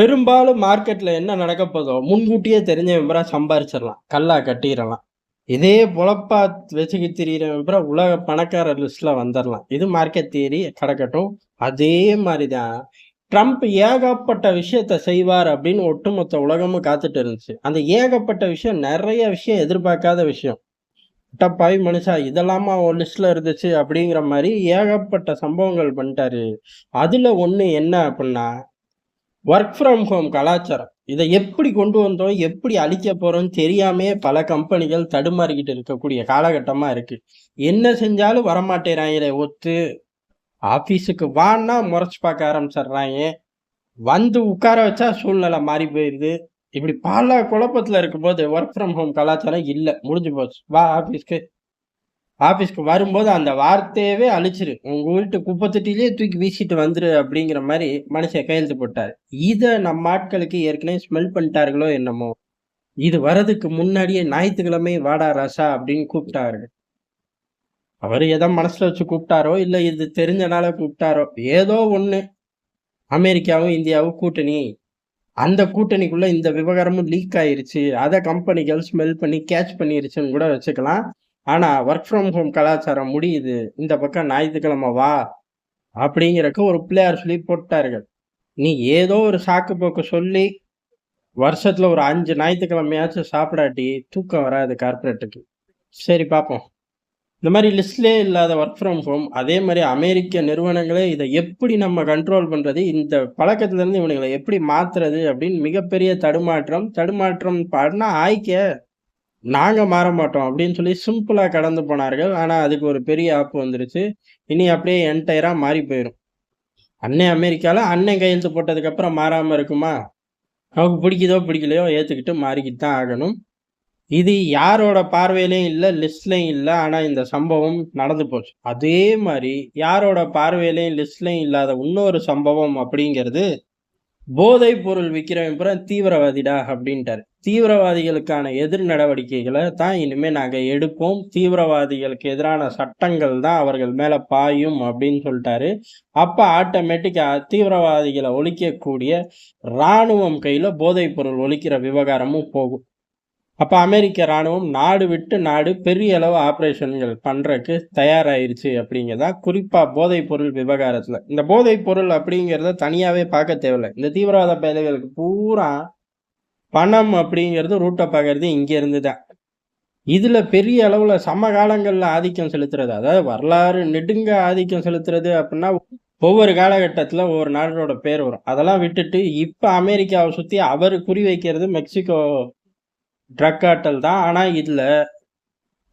பெரும்பாலும் மார்க்கெட்டில் என்ன நடக்க போதோ முன்கூட்டியே தெரிஞ்ச விபரம் சம்பாரிச்சிடலாம். கல்லா கட்டிடலாம். இதே பொழப்பா வச்சுக்கிட்டு திரியிற விபரம் உலக பணக்கார லிஸ்ட்டில் வந்துடலாம். இது மார்க்கெட் தியரி கிடக்கட்டும். அதே மாதிரி தான் ட்ரம்ப் ஏகப்பட்ட விஷயத்த செய்வார் அப்படின்னு ஒட்டுமொத்த உலகமும் காத்துட்டு இருந்துச்சு. அந்த ஏகப்பட்ட விஷயம் நிறைய விஷயம் எதிர்பார்க்காத விஷயம். டப்பாய் மனுஷா இதெல்லாமா ஒரு லிஸ்ட்ல இருந்துச்சு அப்படிங்கிற மாதிரி ஏகப்பட்ட சம்பவங்கள் பண்ணிட்டாரு. அதுல ஒண்ணு என்ன அப்படின்னா ஒர்க் ஃப்ரம் ஹோம் கலாச்சாரம். இதை எப்படி கொண்டு வந்தோம் எப்படி அழிக்க போகிறோம்னு தெரியாமே பல கம்பெனிகள் தடுமாறிக்கிட்டு இருக்கக்கூடிய காலகட்டமாக இருக்குது என்ன செஞ்சாலும் வரமாட்டேறாங்களே ஒத்து. ஆஃபீஸுக்கு வான்னா முறைச்சு பார்க்க ஆரம்பிச்சிடுறாங்க. வந்து உட்கார வச்சா சூழ்நிலை மாறி போயிடுது இப்படி பல குழப்பத்தில் இருக்கும்போது ஒர்க் ஃப்ரம் ஹோம் கலாச்சாரம் இல்லை முடிஞ்சு போச்சு. வா ஆஃபீஸ்க்கு ஆபீஸ்க்கு வரும்போது அந்த வார்த்தையவே அழிச்சிரு உங்க வீட்டு குப்பை தொட்டிலேயே தூக்கி வீசிட்டு வந்துரு அப்படிங்கிற மாதிரி மனுஷன் கையெழுத்து போட்டாரு. இதை நம்ம ஆட்களுக்கு ஏற்கனவே ஸ்மெல் பண்ணிட்டார்களோ என்னமோ. இது வரதுக்கு முன்னாடியே ஞாயிற்றுக்கிழமை வாடா ராசா அப்படின்னு கூப்பிட்டாரு. அவர் எதை மனசுல வச்சு கூப்பிட்டாரோ இல்லை இது தெரிஞ்சனால கூப்பிட்டாரோ ஏதோ ஒண்ணு. அமெரிக்காவும் இந்தியாவும் கூட்டணி. அந்த கூட்டணிக்குள்ள இந்த விவகாரமும் லீக் ஆயிருச்சு. அதை கம்பெனிகள் ஸ்மெல் பண்ணி கேட்ச் பண்ணிருச்சுன்னு கூட வச்சுக்கலாம். ஆனால் ஒர்க் ஃப்ரம் ஹோம் கலாச்சாரம் முடியுது. இந்த பக்கம் ஞாயிற்றுக்கிழமை வா அப்படிங்கிறக்கு ஒரு பிள்ளையார் சொல்லி போட்டார்கள். நீ ஏதோ ஒரு சாக்கு போக்கு சொல்லி வருஷத்தில் ஒரு அஞ்சு ஞாயிற்றுக்கிழமையாச்சும் சாப்பிடாட்டி தூக்கம் வராது கார்பரேட்டுக்கு சரி பார்ப்போம் இந்த மாதிரி லிஸ்ட்லே இல்லாத ஒர்க் ஃப்ரம் ஹோம் அதே மாதிரி அமெரிக்க நிறுவனங்களே இதை எப்படி நம்ம கண்ட்ரோல் பண்ணுறது இந்த பழக்கத்துலேருந்து இவனுங்களை எப்படி மாத்துறது அப்படின்னு மிகப்பெரிய தடுமாற்றம் தடுமாற்றம் பாடினா ஆய்க்க நாங்கள் மாற மாட்டோம் அப்படின்னு சொல்லி சிம்பிளாக கடந்து போனார்கள். ஆனால் அதுக்கு ஒரு பெரிய ஆப்பு வந்துருச்சு. இனி அப்படியே என்டையராக மாறி போயிடும் அண்ணன் அமெரிக்காவில் அண்ணன் கையெழுத்து போட்டதுக்கப்புறம் மாறாமல் இருக்குமா? அவங்க பிடிக்குதோ பிடிக்கலையோ ஏற்றுக்கிட்டு மாறிக்கிட்டு தான் ஆகணும். இது யாரோட பார்வையிலையும் இல்லை லிஸ்ட்லையும் இல்லை. ஆனால் இந்த சம்பவம் நடந்து போச்சு. அதே மாதிரி யாரோட பார்வையிலையும் லிஸ்ட்லையும் இல்லாத இன்னொரு சம்பவம் அப்படிங்கிறது போதைப் பொருள் விற்கிறவன் புறம் தீவிரவாதிடா அப்படின்ட்டாரு. தீவிரவாதிகளுக்கான எதிர் நடவடிக்கைகளை தான் இனிமேல் நாங்கள் எடுப்போம். தீவிரவாதிகளுக்கு எதிரான சட்டங்கள் தான் அவர்கள் மேலே பாயும் அப்படின்னு சொல்லிட்டாரு. அப்போ ஆட்டோமேட்டிக்காக தீவிரவாதிகளை ஒழிக்கக்கூடிய இராணுவம் கையில் போதைப் பொருள் ஒழிக்கிற விவகாரமும் போகும். அப்போ அமெரிக்க இராணுவம் நாடு விட்டு நாடு பெரிய அளவு ஆப்ரேஷன்கள் பண்ணுறக்கு தயாராயிருச்சு அப்படிங்கிறதா குறிப்பாக போதைப் பொருள் விவகாரத்தில். இந்த போதைப் பொருள் அப்படிங்கிறத தனியாகவே பார்க்க தேவையில்லை. இந்த தீவிரவாத பேதைகளுக்கு பூரா பணம் அப்படிங்கிறது ரூட்டை பார்க்கறது இங்கேருந்து தான் இதில் பெரிய அளவில் சமகாலங்களில் ஆதிக்கம் செலுத்துறது. அதாவது வரலாறு நெடுங்க ஆதிக்கம் செலுத்துறது அப்படின்னா ஒவ்வொரு காலகட்டத்தில் ஒவ்வொரு நாடோட பேர் வரும். அதெல்லாம் விட்டுட்டு இப்போ அமெரிக்காவை சுற்றி அவர் குறி வைக்கிறது மெக்சிகோ ட்ரக் ஆட்டல் தான். ஆனால் இதில்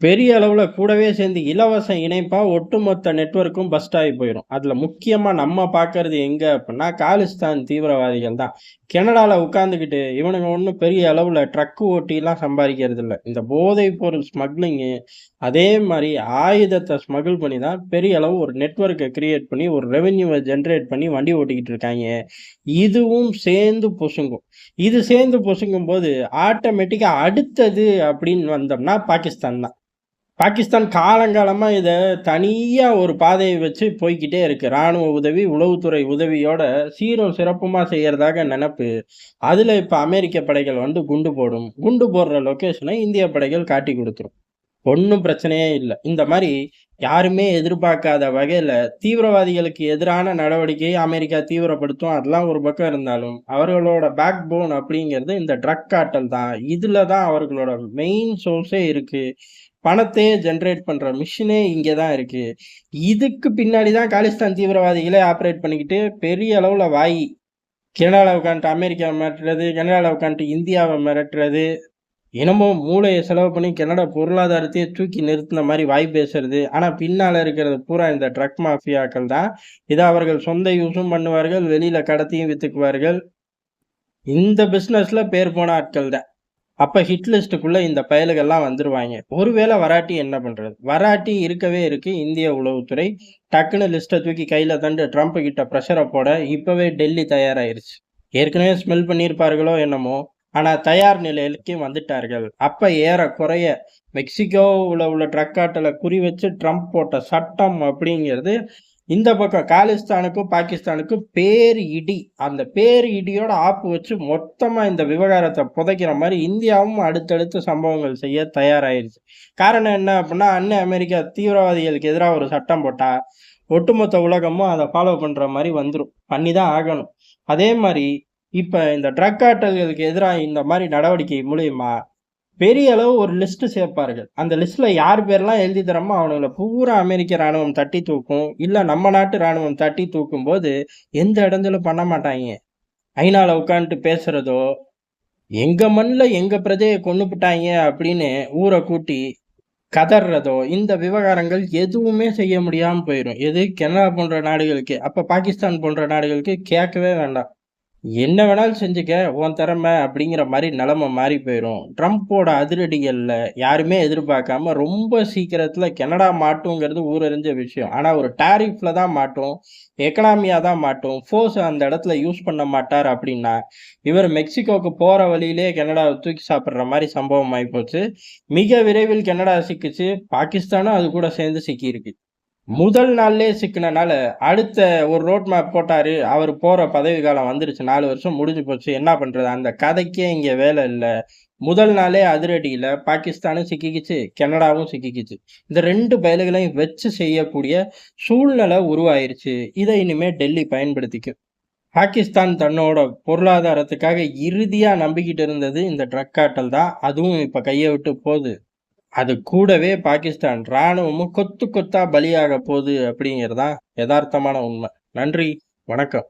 பெரிய அளவில் கூடவே சேர்ந்து இலவச இணைப்பாக ஒட்டுமொத்த நெட்வொர்க்கும் பஸ்ட் ஆகி போயிடும் அதில் முக்கியமாக நம்ம பார்க்கறது எங்கே அப்படின்னா காலிஸ்தான் தீவிரவாதிகள் தான். கனடாவில் உட்காந்துக்கிட்டு இவனுங்க ஒன்றும் பெரிய அளவில் ட்ரக்கு ஓட்டிலாம் சம்பாதிக்கிறது இல்லை. இந்த போதைப் பொருள் ஸ்மக்லிங்கு அதே மாதிரி ஆயுதத்தை ஸ்மகிள் பண்ணி தான் பெரிய அளவு ஒரு நெட்வொர்க்கை கிரியேட் பண்ணி ஒரு ரெவென்யூவை ஜென்ரேட் பண்ணி வண்டி ஓட்டிக்கிட்டு இருக்காங்க. இதுவும் சேர்ந்து பொசுங்கும். இது சேர்ந்து பொசுங்கும் போது ஆட்டோமேட்டிக்காக அடுத்தது அப்படின்னு வந்தோம்னா பாகிஸ்தான் தான். பாகிஸ்தான் காலங்காலமாக இதை தனியாக ஒரு பாதையை வச்சு போய்க்கிட்டே இருக்குது இராணுவ உதவி உளவுத்துறை உதவியோட சீரும் சிறப்புமாக செய்கிறதாக நினப்பு. அதில் இப்போ அமெரிக்க படைகள் வந்து குண்டு போடும். குண்டு போடுற லொக்கேஷனை இந்திய படைகள் காட்டி கொடுத்துரும். ஒன்றும் பிரச்சனையே இல்லை. இந்த மாதிரி யாருமே எதிர்பார்க்காத வகையில் தீவிரவாதிகளுக்கு எதிரான நடவடிக்கையை அமெரிக்கா தீவிரப்படுத்தும். அதெல்லாம் ஒரு பக்கம் இருந்தாலும் அவர்களோட பேக் போன் அப்படிங்கிறது இந்த ட்ரக் காட்டல் தான். இதில் தான் அவர்களோட மெயின் சோர்ஸே இருக்குது பணத்தையே ஜென்ரேட் பண்ணுற மிஷினே இங்கே தான் இருக்குது இதுக்கு பின்னாடி தான் காலிஸ்தான் தீவிரவாதிகளே ஆப்ரேட் பண்ணிக்கிட்டு பெரிய அளவில் வாய் கனடாவில் உட்காந்துட்டு அமெரிக்காவை மிரட்டுறது கனடாவில் உட்காந்துட்டு இந்தியாவை மிரட்டுறது என்னமோ மூளையை செலவு பண்ணி கனடா பொருளாதாரத்தையே தூக்கி நிறுத்தின மாதிரி வாய் பேசுறது. ஆனால் பின்னால் இருக்கிறது பூரா இந்த ட்ரக் மாஃபியாக்கள் தான். இதை அவர்கள் சொந்த யூஸும் பண்ணுவார்கள் வெளியில் கடத்தியும் விற்றுக்குவார்கள் இந்த பிஸ்னஸில் பேர் போன ஆட்கள் தான். அப்போ ஹிட் லிஸ்ட்டுக்குள்ளே இந்த பயலுகள்லாம் வந்துருவாங்க. ஒருவேளை வராட்டி என்ன பண்ணுறது வராட்டி இருக்கவே இருக்கு இந்திய உளவுத்துறை. டக்குன்னு லிஸ்ட்டை தூக்கி கையில் தண்டு ட்ரம்ப் கிட்ட ப்ரெஷரை போட இப்போவே டெல்லி தயாராயிருச்சு. ஏற்கனவே ஸ்மெல் பண்ணியிருப்பார்களோ என்னமோ ஆனால் தயார் நிலையிலுக்கு வந்துட்டார்கள். அப்போ ஏற குறைய மெக்சிகோவில் உள்ள ட்ரக் ஆட்டில் குறி வச்சு ட்ரம்ப் போட்ட சட்டம் அப்படிங்கிறது இந்த பக்கம் காலிஸ்தானுக்கும் பாகிஸ்தானுக்கும் பேர் இடி. அந்த பேர் இடியோட ஆப்பு வச்சு மொத்தமாக இந்த விவகாரத்தை புதைக்கிற மாதிரி இந்தியாவும் அடுத்தடுத்து சம்பவங்கள் செய்ய தயாராயிருச்சு. காரணம் என்ன அப்படின்னா அன்னை அமெரிக்கா தீவிரவாதிகளுக்கு எதிராக ஒரு சட்டம் போட்டால் ஒட்டுமொத்த உலகமும் அதை ஃபாலோ பண்ணுற மாதிரி வந்துடும் பண்ணி தான் ஆகணும். அதே மாதிரி இப்போ இந்த ட்ரக் காட்டல்களுக்கு எதிராக இந்த மாதிரி நடவடிக்கை மூலியமா பெரிய அளவு ஒரு லிஸ்ட் சேர்ப்பார்கள். அந்த லிஸ்ட்ல யார் பேர்லாம் எழுதி தரமோ அவனுங்களை பூரா அமெரிக்க ராணுவம் தட்டி தூக்கும். இல்ல நம்ம நாட்டு ராணுவம் தட்டி தூக்கும் போது எந்த இடத்துல பண்ண மாட்டாங்க? ஐநால உட்காந்துட்டு பேசுறதோ எங்க மண்ணில் எங்க பிரஜையை கொண்டுபிட்டாங்க அப்படின்னு ஊரை கூட்டி கதறதோ இந்த விவகாரங்கள் எதுவுமே செய்ய முடியாமல் போயிடும் எது கனடா போன்ற நாடுகளுக்கு அப்போ பாகிஸ்தான் போன்ற நாடுகளுக்கு கேட்கவே வேண்டாம். என்ன வேணாலும் செஞ்சுக்க உன் திறமை அப்படிங்கிற மாதிரி நிலமை மாறி போயிடும் ட்ரம்ப்போட அதிரடிகளில் யாருமே எதிர்பார்க்காம ரொம்ப சீக்கிரத்தில் கனடா மாட்டுங்கிறது ஊரறிஞ்ச விஷயம். ஆனால் ஒரு டாரிஃபில் தான் மாட்டும் எக்கனாமியாக தான் மாட்டும். ஃபோர்ஸ் அந்த இடத்துல யூஸ் பண்ண மாட்டார் அப்படின்னா இவர் மெக்சிகோவுக்கு போகிற வழியிலே கனடாவை தூக்கி சாப்பிட்ற மாதிரி சம்பவம் ஆகிப்போச்சு மிக விரைவில் கனடா சிக்கிச்சு. பாகிஸ்தானும் அது கூட சேர்ந்து சிக்கியிருக்கு. முதல் நாள்லே சிக்கினனால அடுத்த ஒரு ரோட் மேப் போட்டாரு. அவர் போற பதவி காலம் வந்துருச்சு. நாலு வருஷம் முடிஞ்சு போச்சு. என்ன பண்றது? அந்த கதைக்கே இங்க வேலை இல்லை. முதல் நாளே அதிரடியில பாகிஸ்தானும் சிக்கிக்கிச்சு. கனடாவும் சிக்கிக்கிச்சு. இந்த ரெண்டு பயல்களையும் வச்சு செய்யக்கூடிய சூழ்நிலை உருவாயிருச்சு. இதை இனிமே டெல்லி பயன்படுத்திக்கும் பாகிஸ்தான் தன்னோட பொருளாதாரத்துக்காக இறுதியாக நம்பிக்கிட்டு இருந்தது இந்த ட்ரக் காட்டல் தான். அதுவும் இப்போ கையை விட்டு போகுது. அது கூடவே பாகிஸ்தான் ராணுவமும் கொத்து கொத்தா பலியாக போகுது அப்படிங்கிறதான் யதார்த்தமான உண்மை. நன்றி. வணக்கம்.